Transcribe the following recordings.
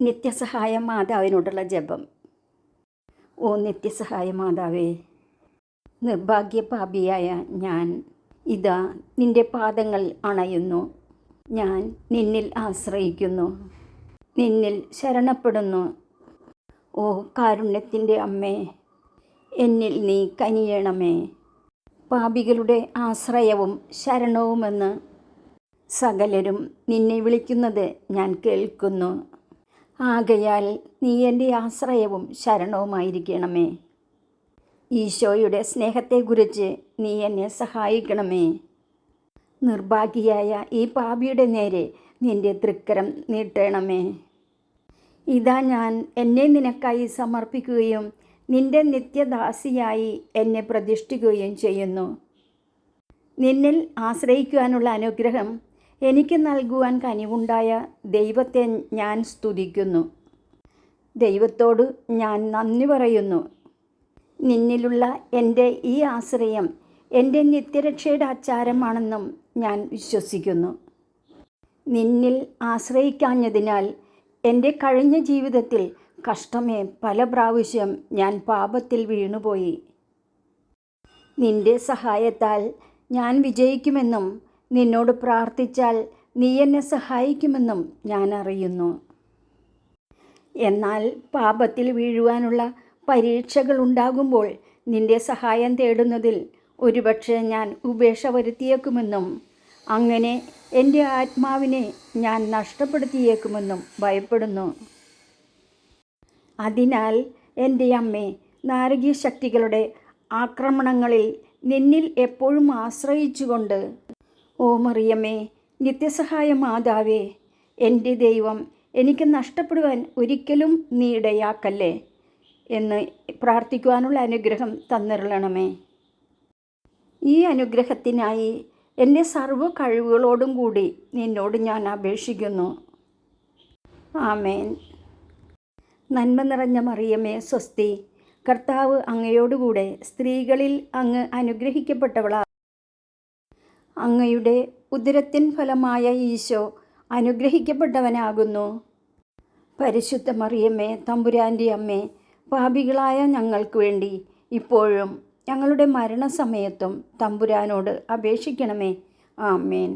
നിത്യസഹായ മാതാവിനോടുള്ള ജപം. ഓ നിത്യസഹായ മാതാവേ നിർഭാഗ്യപാപിയായ ഞാൻ ഇതാ നിന്റെ പാദങ്ങൾ അണയുന്നു. ഞാൻ നിന്നിൽ ആശ്രയിക്കുന്നു. നിന്നിൽ ശരണപ്പെടുന്നു. ഓ കാരുണ്യത്തിന്റെ അമ്മേ എന്നിൽ നീ കനിയണമേ. പാപികളുടെ ആശ്രയവും ശരണവുമെന്ന് സകലരും നിന്നെ വിളിക്കുന്നത് ഞാൻ കേൾക്കുന്നു. ആകയാൽ നീ എന്റെ ആശ്രയവും ശരണവുമായിരിക്കണമേ. ഈശോയുടെ സ്നേഹത്തെക്കുറിച്ച് നീ എന്നെ സഹായിക്കണമേ. നിർഭാഗ്യയായ ഈ പാപിയുടെ നേരെ നിന്റെ തൃക്കരം നീട്ടണമേ. ഇതാ ഞാൻ എന്നെ നിനക്കായി സമർപ്പിക്കുകയും നിന്റെ നിത്യദാസിയായി എന്നെ പ്രതിഷ്ഠിക്കുകയും ചെയ്യുന്നു. നിന്നിൽ ആശ്രയിക്കുവാനുള്ള അനുഗ്രഹം എനിക്ക് നൽകുവാൻ കനിവുണ്ടായ ദൈവത്തെ ഞാൻ സ്തുതിക്കുന്നു. ദൈവത്തോട് ഞാൻ നന്ദി പറയുന്നു. നിന്നിലുള്ള എന്റെ ഈ ആശ്രയം എന്റെ നിത്യരക്ഷയുടെ ആചാരമാണെന്നും ഞാൻ വിശ്വസിക്കുന്നു. നിന്നിൽ ആശ്രയിക്കാഞ്ഞതിനാൽ എന്റെ കഴിഞ്ഞ ജീവിതത്തിൽ കഷ്ടമേ പല പ്രാവശ്യം ഞാൻ പാപത്തിൽ വീണുപോയി. നിന്റെ സഹായത്താൽ ഞാൻ വിജയിക്കുമെന്നും നിന്നോട് പ്രാർത്ഥിച്ചാൽ നീ എന്നെ സഹായിക്കുമെന്നും ഞാൻ അറിയുന്നു. എന്നാൽ പാപത്തിൽ വീഴുവാനുള്ള പരീക്ഷകൾ ഉണ്ടാകുമ്പോൾ നിന്റെ സഹായം തേടുന്നതിൽ ഒരുപക്ഷെ ഞാൻ ഉപേക്ഷ വരുത്തിയേക്കുമെന്നും അങ്ങനെ എന്റെ ആത്മാവിനെ ഞാൻ നഷ്ടപ്പെടുത്തിയേക്കുമെന്നും ഭയപ്പെടുന്നു. അതിനാൽ എന്റെ അമ്മേ നാരകീയ ശക്തികളുടെ ആക്രമണങ്ങളിൽ നിന്നിൽ എപ്പോഴും ആശ്രയിച്ചുകൊണ്ട് ഓ മറിയമ്മേ നിത്യസഹായ മാതാവേ എന്റെ ദൈവം എനിക്ക് നഷ്ടപ്പെടുവാൻ ഒരിക്കലും നീ ഇടയാക്കല്ലേ എന്ന് പ്രാർത്ഥിക്കുവാനുള്ള അനുഗ്രഹം തന്നിരളണമേ. ഈ അനുഗ്രഹത്തിനായി എന്റെ സർവ കഴിവുകളോടും കൂടി നിന്നോട് ഞാൻ അപേക്ഷിക്കുന്നു. ആമേൻ. നന്മ നിറഞ്ഞ മറിയമേ സ്വസ്തി കർത്താവ് അങ്ങയോടുകൂടെ സ്ത്രീകളിൽ അങ്ങ് അനുഗ്രഹിക്കപ്പെട്ടവളാ. അങ്ങയുടെ ഉദരത്തിൻ ഫലമായ ഈശോ അനുഗ്രഹിക്കപ്പെട്ടവനാകുന്നു. പരിശുദ്ധ മറിയമ്മേ തമ്പുരാന്റെ അമ്മേ പാപികളായ ഞങ്ങൾക്ക് വേണ്ടി ഇപ്പോഴും ഞങ്ങളുടെ മരണസമയത്തും തമ്പുരാനോട് അപേക്ഷിക്കണമേ. ആമേൻ.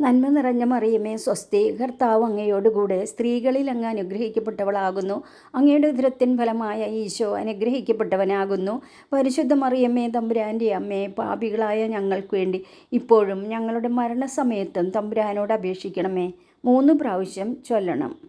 നന്മ നിറഞ്ഞ മറിയമേ സ്വസ്തി. കർത്താവ് അങ്ങയോടുകൂടെ സ്ത്രീകളിൽ അങ്ങ് അനുഗ്രഹിക്കപ്പെട്ടവളാകുന്നു. അങ്ങയുടെ ഉദരത്തിൻ ഫലമായ ഈശോ അനുഗ്രഹിക്കപ്പെട്ടവനാകുന്നു. പരിശുദ്ധ മറിയമ്മേ തമ്പുരാന്റെ അമ്മയെ പാപികളായ ഞങ്ങൾക്ക് വേണ്ടി ഇപ്പോഴും ഞങ്ങളുടെ മരണസമയത്തും തമ്പുരാനോട് അപേക്ഷിക്കണമേ. മൂന്ന് പ്രാവശ്യം ചൊല്ലണം.